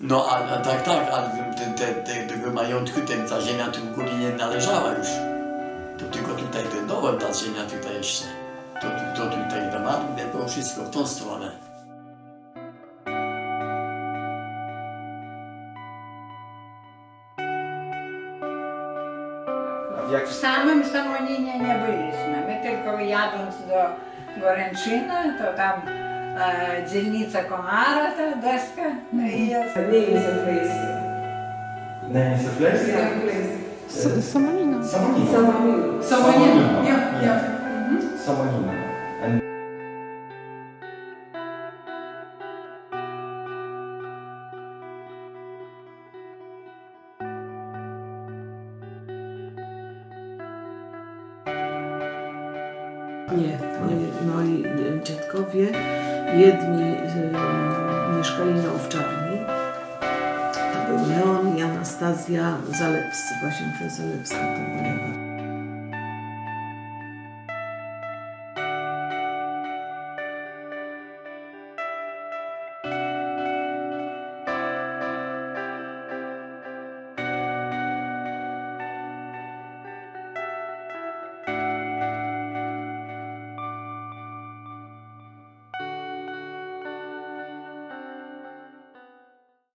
No a, a tak, tak, ale te, te, te, tego majątku ten, ta ziemia tu w górę nie należała już. To tylko tutaj ten dołem ta ziemia tutaj jeszcze. To, to, to tutaj to ma, było wszystko w tą stronę. Jak W samym Samoninie nie byliśmy. My tylko jadąc do Goręczyna, to tam dzielnica Komara, ta deska i jest. Name is a place. Name is a place? Yeah, place. Samonina. Samonina. Samonin. Samonina. Yeah, yeah. Samonina. And Nie, moi, moi dziadkowie, jedni y, mieszkali na Owczarni. To był Leon i Anastazja Zalewscy, Łazienka Zalewska to była.